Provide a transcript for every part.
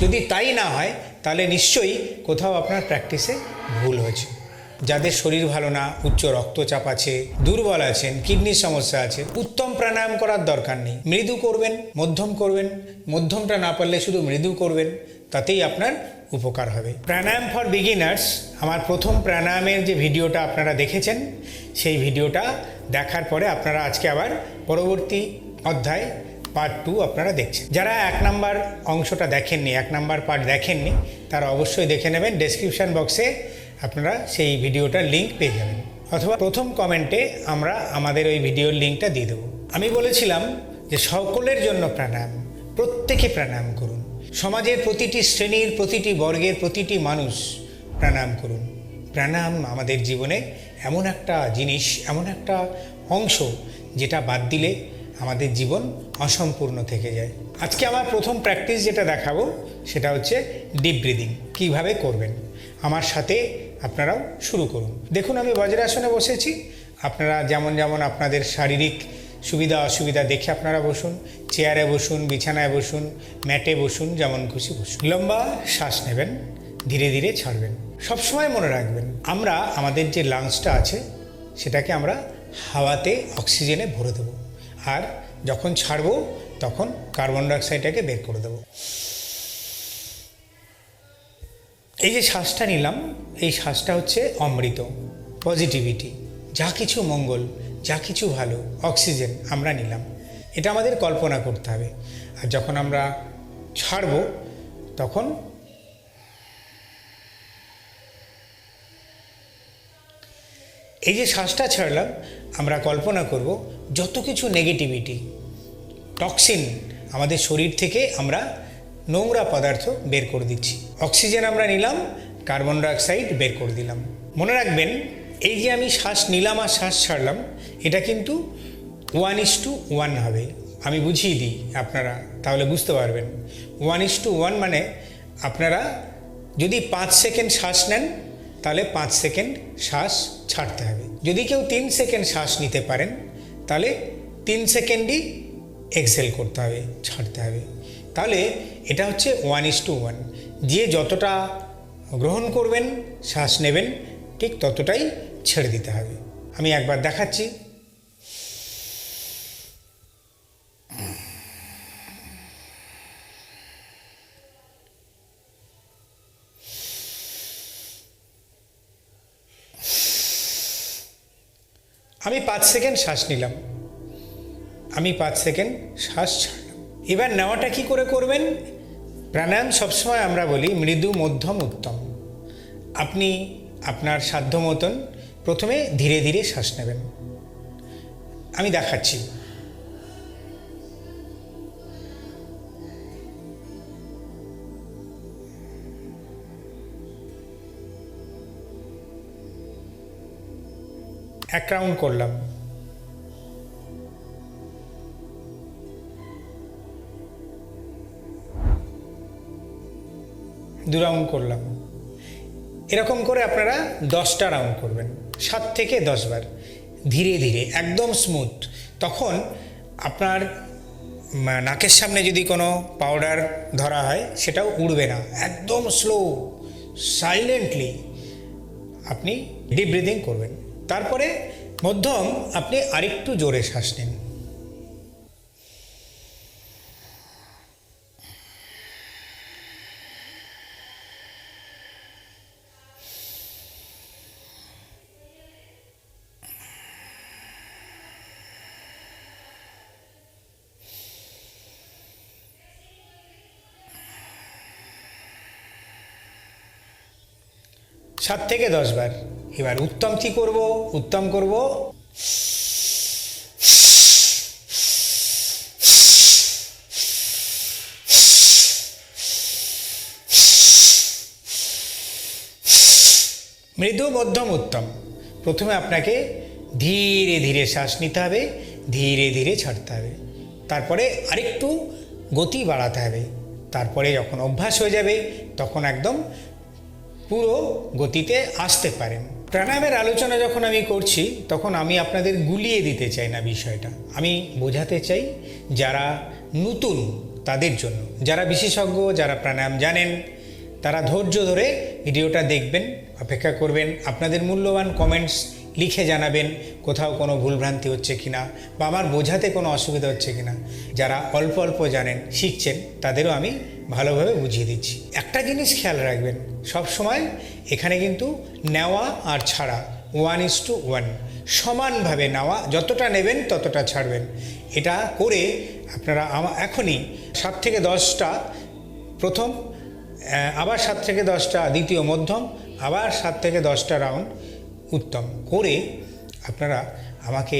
যদি তাই না হয়, তাহলে নিশ্চয়ই কোথাও আপনার প্র্যাকটিসে ভুল হয়েছে। যাদের শরীর ভালো না, উচ্চ রক্তচাপ আছে, দুর্বল আছেন, কিডনির সমস্যা আছে, উত্তম প্রাণায়াম করার দরকার নেই। মৃদু করবেন, মধ্যম করবেন, মধ্যমটা না পারলে শুধু মৃদু করবেন, তাতেই আপনার উপকার হবে। প্রাণায়াম ফর বিগিনার্স আমার প্রথম প্রাণায়ামের যে ভিডিওটা আপনারা দেখেছেন, সেই ভিডিওটা দেখার পরে আপনারা আজকে আবার পরবর্তী অধ্যায় পার্ট টু আপনারা দেখছেন। যারা এক নাম্বার অংশটা দেখেননি, এক নাম্বার পার্ট দেখেননি, তারা অবশ্যই দেখে নেবেন। ডেসক্রিপশান বক্সে আপনারা সেই ভিডিওটার লিঙ্ক পেয়ে যাবেন। অথবা প্রথম কমেন্টে আমরা আমাদের ওই ভিডিওর লিঙ্কটা দিয়ে দেবো। আমি বলেছিলাম যে সকলের জন্য প্রাণায়াম, প্রত্যেকে প্রাণায়াম করুন। সমাজের প্রতিটি শ্রেণির, প্রতিটি বর্গের প্রতিটি মানুষ প্রাণায়াম করুন। প্রাণায়াম আমাদের জীবনে এমন একটা জিনিস, এমন একটা অংশ যেটা বাদ দিলে আমাদের জীবন অসম্পূর্ণ থেকে যায়। আজকে আমার প্রথম প্র্যাকটিস যেটা দেখাবো, সেটা হচ্ছে ডিপ ব্রিদিং কীভাবে করবেন। আমার সাথে আপনারাও শুরু করুন। দেখুন, আমি বজ্রাসনে বসেছি। আপনারা যেমন যেমন আপনাদের শারীরিক সুবিধা অসুবিধা দেখে আপনারা বসুন। চেয়ারে বসুন, বিছানায় বসুন ম্যাটে বসুন, যেমন খুশি বসুন। লম্বা শ্বাস নেবেন, ধীরে ধীরে ছাড়বেন। সবসময় মনে রাখবেন, আমরা আমাদের যে লাংসটা আছে, সেটাকে আমরা হাওয়াতে অক্সিজেনে ভরে দেবো। আর যখন ছাড়বো, তখন কার্বন ডাইঅক্সাইডটাকে বের করে দেবো। এই যে শ্বাসটা নিলাম, এই শ্বাসটা হচ্ছে অমৃত পজিটিভিটি যা কিছু মঙ্গল, যা কিছু ভালো অক্সিজেন আমরা নিলাম। এটা আমাদের কল্পনা করতে হবে। আর যখন আমরা ছাড়ব, তখন এই যে শ্বাসটা ছাড়লাম আমরা কল্পনা করব যত কিছু নেগেটিভিটি টক্সিন আমাদের শরীর থেকে আমরা নোংরা পদার্থ বের করে দিচ্ছি। অক্সিজেন আমরা নিলাম কার্বন ডাইঅক্সাইড বের করে দিলাম। মনে রাখবেন, এই যে আমি শ্বাস নিলাম আর শ্বাস ছাড়লাম, এটা কিন্তু ওয়ান ইস টু ওয়ান হবে। আমি বুঝিয়ে দিই আপনারা, তাহলে বুঝতে পারবেন। ওয়ান ইস টু ওয়ান মানে আপনারা যদি পাঁচ সেকেন্ড শ্বাস নেন, তাহলে পাঁচ সেকেন্ড শ্বাস ছাড়তে হবে। যদি কেউ তিন সেকেন্ড শ্বাস নিতে পারেন, তাহলে তিন সেকেন্ডই এক্সেল করতে হবে, ছাড়তে হবে। তাহলে এটা হচ্ছে ওয়ান ইস টু ওয়ান যে যতটা গ্রহণ করবেন, শ্বাস নেবেন, ঠিক ততটাই ছেড়ে দিতে হবে। আমি একবার দেখাচ্ছি। আমি পাঁচ সেকেন্ড শ্বাস নিলাম। আমি পাঁচ সেকেন্ড শ্বাস ছাড়লাম। এবার নেওয়াটা কি করে করবেন? প্রাণায়াম সবসময় আমরা বলি মৃদু, মধ্যম, উত্তম। আপনি আপনার সাধ্য মতন প্রথমে ধীরে ধীরে শ্বাস নেবেন। আমি দেখাচ্ছি। এক রাউন্ড করলাম। দু রাউন্ড করলাম। এরকম করে আপনারা দশটা রাউন্ড করবেন, সাত থেকে দশবার ধীরে ধীরে, একদম স্মুথ তখন আপনার নাকের সামনে যদি কোনো পাউডার ধরা হয়, সেটাও উড়বে না। একদম স্লো সাইলেন্টলি আপনি ডিপ ব্রিদিং করবেন। তারপরে মধ্যম আপনি আরেকটু জোরে শ্বাস নিন। সাত থেকে দশ বার। এবার উত্তম কি করব? উত্তম করব। মৃদু, মধ্যম, উত্তম। প্রথমে আপনাকে ধীরে ধীরে শ্বাস নিতে হবে, ধীরে ধীরে ছাড়তে হবে। তারপরে আরেকটু গতি বাড়াতে হবে। তারপরে যখন অভ্যাস হয়ে যাবে, তখন একদম পুরো গতিতে আসতে পারেন। প্রাণায়ামের আলোচনা যখন আমি করছি, তখন আমি আপনাদের গুলিয়ে দিতে চাই না বিষয়টা। আমি বোঝাতে চাই যারা নতুন তাদের জন্য। যারা বিশেষজ্ঞ, যারা প্রাণায়াম জানেন, তারা ধৈর্য ধরে ভিডিওটা দেখবেন, অপেক্ষা করবেন, আপনাদের মূল্যবান কমেন্টস লিখে জানাবেন কোথাও কোনো ভুলভ্রান্তি হচ্ছে কি না বা আমার বোঝাতে কোনো অসুবিধা হচ্ছে কি না যারা অল্প অল্প জানেন, শিখছেন, তাদেরও আমি ভালোভাবে বুঝিয়ে দিচ্ছি। একটা জিনিস খেয়াল রাখবেন সব সময় এখানে কিন্তু নেওয়া আর ছাড়া ওয়ান ইস টু ওয়ান সমানভাবে নেওয়া, যতটা নেবেন ততটা ছাড়বেন। এটা করে আপনারা এখনই সাত থেকে দশটা প্রথম আবার সাত থেকে দশটা দ্বিতীয় মধ্যম, আবার সাত থেকে দশটা রাউন্ড উত্তম। করে আপনারা আমাকে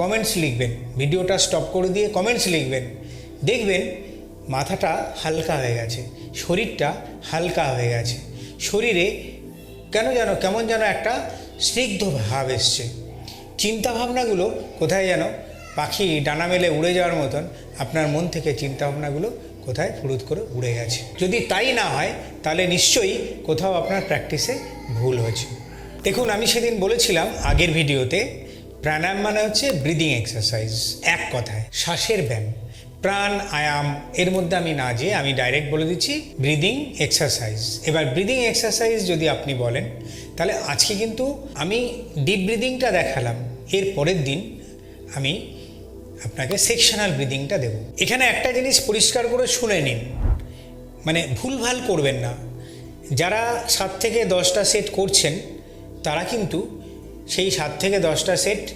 কমেন্টস লিখবেন, ভিডিওটা স্টপ করে দিয়ে কমেন্টস লিখবেন। দেখবেন মাথাটা হালকা হয়ে গেছে, শরীরটা হালকা হয়ে গেছে। শরীরে কেন যেন, কেমন যেন একটা স্নিগ্ধ ভাব এসছে। চিন্তাভাবনাগুলো কোথায় যেন, পাখি ডানা মেলে উড়ে যাওয়ার মতন আপনার মন থেকে চিন্তাভাবনাগুলো কোথায় ফুরুত করে উড়ে গেছে। যদি তাই না হয়, তাহলে নিশ্চয়ই কোথাও আপনার প্র্যাকটিসে ভুল হয়েছে। দেখুন, আমি সেদিন বলেছিলাম আগের ভিডিওতে, প্রাণায়াম মানে হচ্ছে ব্রিদিং এক্সারসাইজ এক কথায়, শ্বাসের ব্যায়াম। প্রাণ, আয়াম, এর মধ্যে আমি না যেয়ে আমি ডাইরেক্ট বলে দিচ্ছি ব্রিদিং এক্সারসাইজ এবার ব্রিদিং এক্সারসাইজ যদি আপনি বলেন, তাহলে আজকে কিন্তু আমি ডিপ ব্রিদিংটা দেখালাম। এর পরের দিন আমি আপনাকে সেকশনাল ব্রিদিংটা দেব। এখানে একটা জিনিস পরিষ্কার করে শুনে নিন। মানে ভুলভাল করবেন না। যারা সাত থেকে দশটা সেট করছেন, তারা কিন্তু সেই সাত থেকে দশটা সেট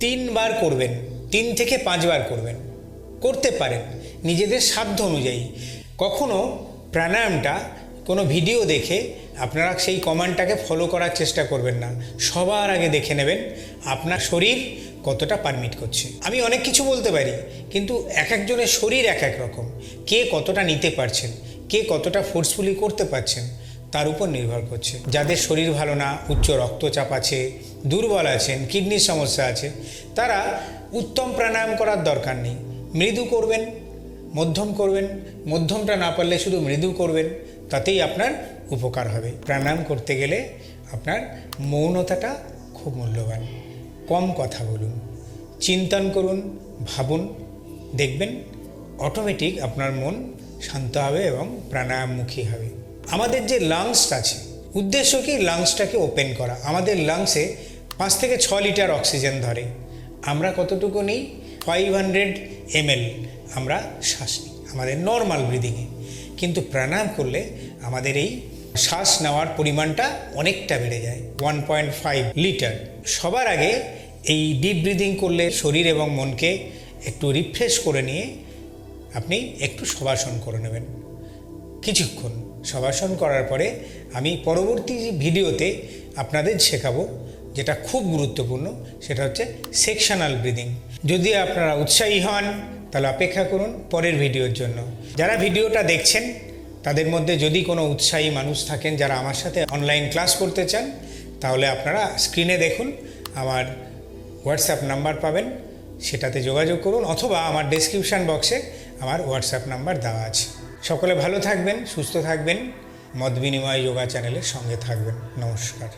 তিনবার করবেন, তিন থেকে পাঁচবার করবেন। করতে পারেন। নিজেদের সাধ্য অনুযায়ী। কখনো প্রাণায়ামটা কোনো ভিডিও দেখে আপনারা সেই কমান্ডটাকে ফলো করার চেষ্টা করবেন না। সবার আগে দেখে নেবেন আপনার শরীর কতটা পারমিট করছে। আমি অনেক কিছু বলতে পারি, কিন্তু এক একজনের শরীর এক এক রকম। কে কতটা নিতে পারছেন, কে কতটা ফোর্সফুলি করতে পারছেন, তার উপর নির্ভর করছে। যাদের শরীর ভালো না, উচ্চ রক্তচাপ আছে, দুর্বল আছেন, কিডনির সমস্যা আছে, তারা উত্তম প্রাণায়াম করার দরকার নেই। মৃদু করবেন, মধ্যম করবেন, মধ্যমটা না পারলে শুধু মৃদু করবেন, তাতেই আপনার উপকার হবে। প্রাণায়াম করতে গেলে আপনার মৌনতাটা খুব মূল্যবান। কম কথা বলুন, চিন্তন করুন, ভাবুন, দেখবেন অটোমেটিক আপনার মন শান্ত হবে এবং প্রাণায়ামমুখী হবে। আমাদের যে লাংস আছে, উদ্দেশ্য কি লাংসটাকে ওপেন করা? আমাদের লাংসে পাঁচ থেকে ছ লিটার অক্সিজেন ধরে। আমরা কতটুকু নিই? ফাইভ হান্ড্রেড এমএল আমরা শ্বাস নিই আমাদের নর্মাল ব্রিদিংয়ে কিন্তু প্রাণায়াম করলে আমাদের এই শ্বাস নেওয়ার পরিমাণটা অনেকটা বেড়ে যায় ওয়ান পয়েন্ট ফাইভ লিটার সবার আগে এই ডিপ ব্রিদিং করলে শরীর এবং মনকে একটু রিফ্রেশ করে নিয়ে আপনি একটু শবাসন করে নেবেন। কিছুক্ষণ শবাসন করার পরে আমি পরবর্তী ভিডিওতে আপনাদের শেখাবো যেটা খুব গুরুত্বপূর্ণ, সেটা হচ্ছে সেকশনাল ব্রিদিং যদি আপনারা উৎসাহী হন, তাহলে অপেক্ষা করুন পরের ভিডিওর জন্য। যারা ভিডিওটা দেখছেন, তাদের মধ্যে যদি কোনো উৎসাহী মানুষ থাকেন যারা আমার সাথে অনলাইন ক্লাস করতে চান, তাহলে আপনারা স্ক্রিনে দেখুন, আমার হোয়াটসঅ্যাপ নাম্বার পাবেন, সেটাতে যোগাযোগ করুন, অথবা আমার ডেসক্রিপশান বক্সে আমার হোয়াটসঅ্যাপ নাম্বার দেওয়া আছে। সকলে ভালো থাকবেন, সুস্থ থাকবেন, মত বিনিময় যোগা চ্যানেলের সঙ্গে থাকবেন। নমস্কার।